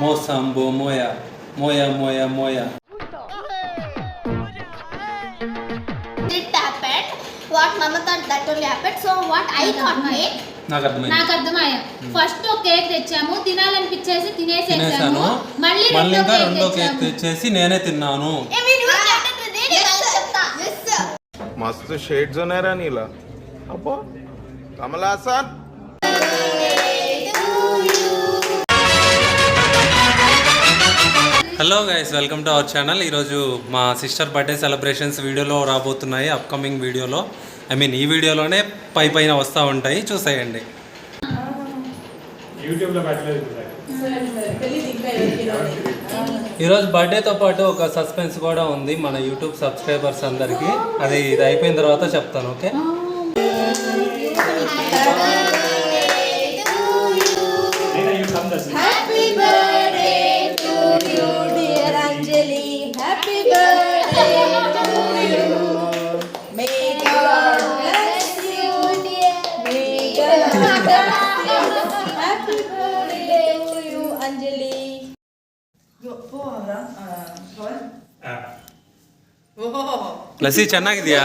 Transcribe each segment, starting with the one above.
మోసాంబో మోయ మోయ మోయ మోయ it happened. What mama thought that only happened. So what I thought it. నాకు అర్థమైంది నాకు అర్థమయ్యా ఫస్ట్ ఒక కేక్ తెచ్చాము తినాలనిపించేసి తినేసేసాము తినేసాను మళ్ళీ మళ్ళీ రెండో ఇంకా కేక్ రెండో కేక్ తెచ్చాము తెచ్చేసి నేనే తిన్నాను I mean, you attended it. Yes, చెప్తా. Yes, sir. मस्त शेड्स नाही रा नीला अप्पा कमला Hasan hello guys welcome to our channel ఈరోజు మా సిస్టర్ బర్త్డే సెలబ్రేషన్స్ వీడియోలో రాబోతున్నాయి అప్కమింగ్ వీడియోలో. ఐ మీన్ ఈ వీడియోలోనే పై పైన వస్తూ ఉంటాయి చూసేయండి. ఈరోజు బర్త్డేతో పాటు ఒక సస్పెన్స్ కూడా ఉంది మన యూట్యూబ్ సబ్స్క్రైబర్స్ అందరికీ. అది ఇది అయిపోయిన తర్వాత చెప్తాను ఓకే? ಲಸಿ ಚೆನ್ನಾಗಿದ್ಯಾ?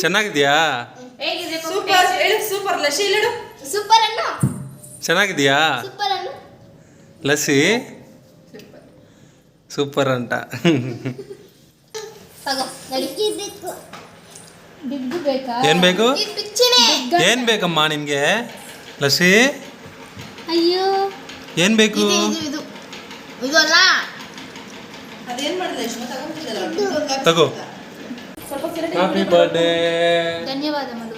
ಚೆನ್ನಾಗಿದ್ಯಾ? ಸೂಪರ್ ಲಸಿ ಸೂಪರ್ ಚೆನ್ನಾಗಿದ್ಯಾ? ಲಸಿ? ಸೂಪರ್. ಅಂತ. ಏನ್ ಬೇಕು? ಏನ್ ಬೇಕಮ್ಮ ನಿಮ್ಗೆ ಲಸಿ? ಅಯ್ಯೋ. ಏನ್ ಬೇಕು? ತಗೋ. హ్యాపీ బర్త్డే ధన్యవాదములు.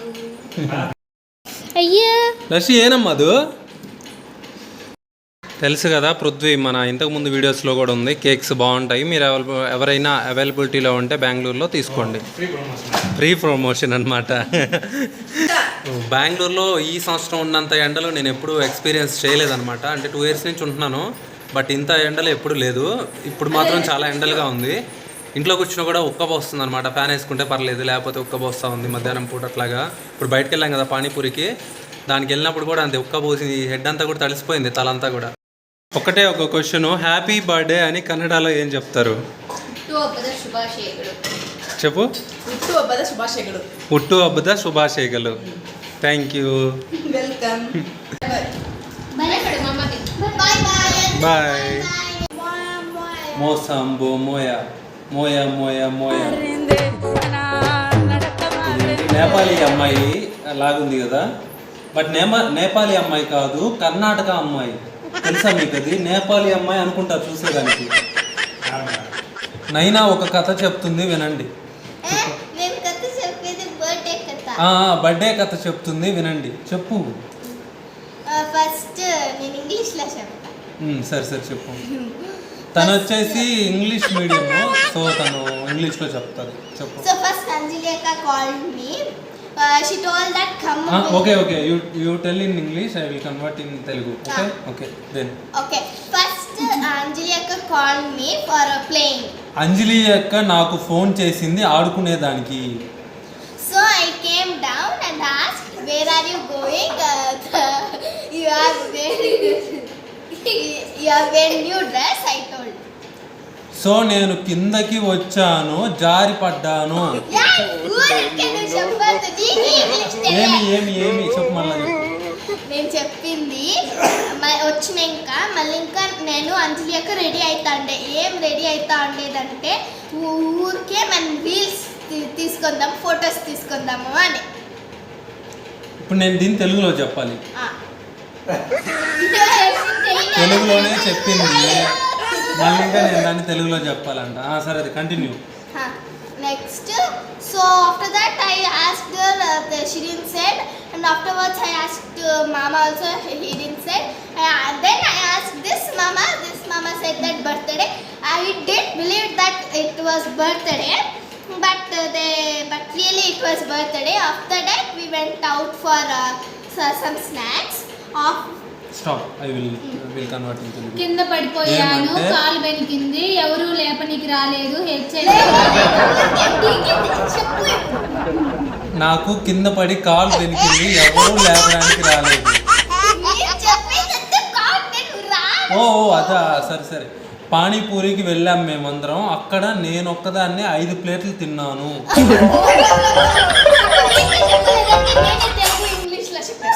అయ్యో. ఏనమ్మా అది? తెలుసు కదా పృథ్వీ మన ఇంతకుముందు వీడియోస్లో కూడా ఉంది. కేక్స్ బాగుంటాయి. మీరు ఎవరు- ఎవరైనా అవైలబిలిటీలో ఉంటే బెంగళూరులో తీసుకోండి. ఫ్రీ ప్రమోషన్ ఫ్రీ ప్రమోషన్ అనమాట బెంగళూరులో ఈ సంవత్సరం ఉన్నంత ఎండలు నేను ఎప్పుడూ ఎక్స్పీరియన్స్ చేయలేదన్నమాట. అంటే టూ ఇయర్స్ నుంచి ఉంటున్నాను. బట్ ఇంత ఎండలు ఎప్పుడు లేదు. ఇప్పుడు మాత్రం చాలా ఎండలుగా ఉంది. ఇంట్లోకి కూర్చున్నా కూడా ఉక్క వస్తుంది అనమాట ఫ్యాన్ వేసుకుంటే పర్లేదు లేకపోతే ఉక్క పోస్తూ ఉంది మధ్యాహ్నం పూట అట్లాగా. ఇప్పుడు బయటకు వెళ్ళాం కదా పానీపూరికి దానికి వెళ్ళినప్పుడు కూడా అంతే ఉక్క పోసి హెడ్ అంతా కూడా తడిసిపోయింది తల అంతా కూడా. ఒకటే ఒక క్వశ్చన్ హ్యాపీ బర్త్డే అని కన్నడలో ఏం చెప్తారు? చెప్పు. ఉట్టు అబ్బద శుభాశేఖలు. Thank you bye bye. మోసాంబో మోయా. మోయ మోయ మోయ. నేపాలీ అమ్మాయి లాగుంది కదా. బట్ నేమా నేపాలీ అమ్మాయి కాదు కర్ణాటక అమ్మాయి. తెలుసా మీకు అది? నేపాలీ అమ్మాయి అనుకుంటారు చూసేదానికి. నైనా ఒక కథ చెప్తుంది వినండి. నేను కథ చెప్పేది బర్త్డే కథ. ఆ, బర్త్డే కథ చెప్తుంది వినండి. చెప్పు. ఫస్ట్ నేను ఇంగ్లీష్లో చెప్తా ఉమ్, సరే సరే చెప్పు. తను వచ్చేసి ఇంగ్లీష్ మీడియం సో తను ఇంగ్లీష్లో చెప్తాది చెప్పు. సో ఫస్ట్ అంజలి అక్క called me she told that come okay okay you you tell in English I will convert in Telugu okay okay then okay first Anjali అక్క called me for playing Anjali అక్క నాకు phone చేసింది ఆడుకునేదానికి. So I came down and ask where are you going you are wearing you are wearing new dress so నేను కిందకి వచ్చాను జారి పడ్డాను. ఏమి ఏమి ఏమి? చెప్పు మళ్ళీ. నేను చెప్పింది వచ్చినాక మళ్ళీ ఇంకా నేను అంజలి అక్క రెడీ అవుతా ఉండే ఏం రెడీ అవుతా ఉండేదంటే ఊరికే మనం రీల్స్ తీసుకుందాం ఫొటోస్ తీసుకుందాము అని. ఇప్పుడు నేను దీన్ని తెలుగులో చెప్పాలి. తెలుగులోనే చెప్పింది. మళ్ళీ ఇంకా నేను దాన్ని తెలుగులో చెప్పాలంట ఆ, సరే అది continue next so after that I asked she did said and afterwards I asked మామా also he did said then I asked this మామా దిస్ మామా said that birthday I did believe that it was birthday but they but really it was birthday after that we went out for some snacks of stop I will will convert in Telugu కింద పడిపోయాను? కాలు బెనికింది ఎవరు లేపనికి రాలేదు నాకు కింద పడి కాలు వెనికింది ఎవరూ లేపడానికి రాలేదు. ఓ అదా సరే సరే. పానీపూరికి వెళ్ళాం మేమందరం. అక్కడ నేను ఒక్కదాన్ని ఐదు ప్లేట్లు తిన్నాను.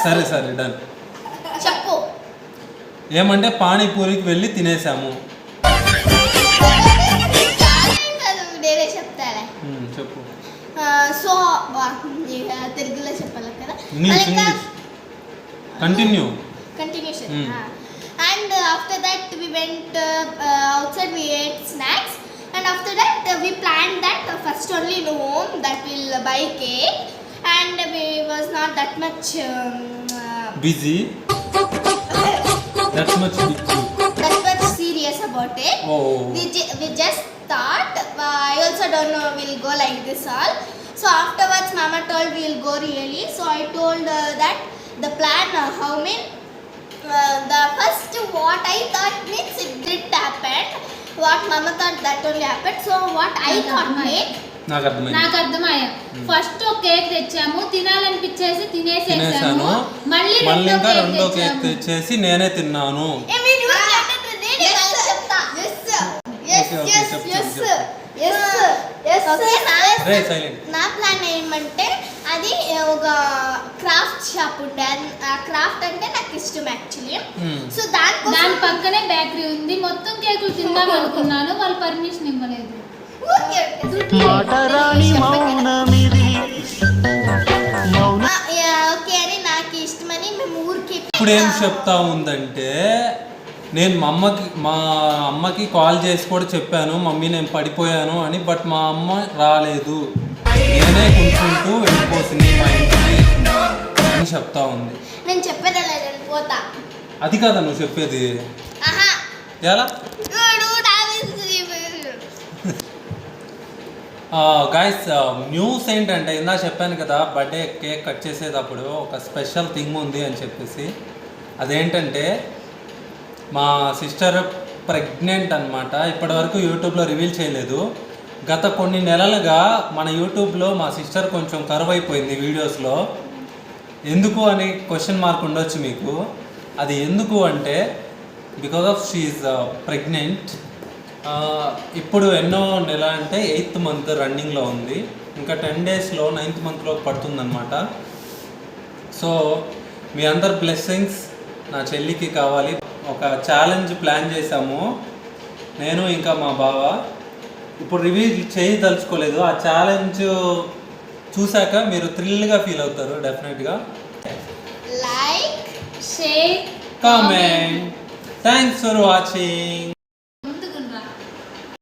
సరే సరే డన్ ఏమంటే పానీపూరికి వెళ్ళి తినేసాము. చెప్పు. సో తెలుగులో చెప్పాలి కదా. Continue continuation. And after that we went outside we snacks and after that we plan that first only in home that will buy cake and we was not that much busy That's much That's much serious about it. Oh. We, ju- we just thought, uh, I also don't know, we'll go like this all. So afterwards, Mama told we'll go really. So I told uh, that the plan, uh, how many, uh, the first what I thought means it did happen. What Mama thought that only happened. So what I thought meant. నాకు అర్థమయ్యా first ఒక cake తెచ్చాము తినాలనిపించేసి తినేసేసాము. తినేసాను. మళ్ళీ మళ్ళీ రెండో ఇంకా cake రెండో cake తెచ్చాము. తెచ్చేసి నేనే తిన్నాను. నా ప్లాన్ ఏమంటే అది ఒక క్రాఫ్ట్ షాప్ ఉండే. ఆ క్రాఫ్ట్ అంటే నాకు ఇష్టం యాక్చువల్లీ. సో దానికోసం దాని పక్కనే బేకరీ ఉంది. మొత్తం కేకులు తిందాం అనుకున్నాను. వాళ్ళు పర్మిషన్ ఇవ్వలేదు. ఊరికే ఆ, యా, ఓకే అని నాకు ఇష్టమని మేము ఊరికి ఇప్పుడు ఏం చెప్తా ఉందంటే నేను మా అమ్మకి మా అమ్మకి కాల్ చేసి కూడా చెప్పాను మమ్మీ నేను పడిపోయాను అని బట్ మా అమ్మ రాలేదు. నేనే కూర్చుంటూ వెళ్ళిపోతుంది మా ఇంటికి అని చెప్తా ఉంది. నేను చెప్పేది పోతా. అది కదా నువ్వు చెప్పేది? ఎలా? గాయస్ న్యూస్ ఏంటంటే ఇందా చెప్పాను కదా బర్త్డే కేక్ కట్ చేసేటప్పుడు ఒక స్పెషల్ థింగ్ ఉంది అని చెప్పేసి. అదేంటంటే మా సిస్టర్ ప్రెగ్నెంట్ అనమాట ఇప్పటివరకు యూట్యూబ్లో రివీల్ చేయలేదు. గత కొన్ని నెలలుగా మన యూట్యూబ్లో మా సిస్టర్ కొంచెం కరువు అయిపోయింది వీడియోస్లో ఎందుకు అని క్వశ్చన్ మార్క్ ఉండొచ్చు మీకు. అది ఎందుకు అంటే బికాస్ ఆఫ్ షీఈ్ ప్రెగ్నెంట్ ఇప్పుడు ఎన్నో నెల అంటే ఎయిత్ మంత్ రన్నింగ్లో ఉంది. ఇంకా టెన్ డేస్లో నైన్త్ మంత్లో పడుతుందన్నమాట. సో మీ అందరి బ్లెస్సింగ్స్ నా చెల్లికి కావాలి. ఒక ఛాలెంజ్ ప్లాన్ చేశాము. నేను ఇంకా మా బావ. ఇప్పుడు రివ్యూ చేయదలుచుకోలేదు ఆ ఛాలెంజ్ చూశాక మీరు థ్రిల్గా ఫీల్ అవుతారు డెఫినెట్గా. Like share comment. Thanks for watching.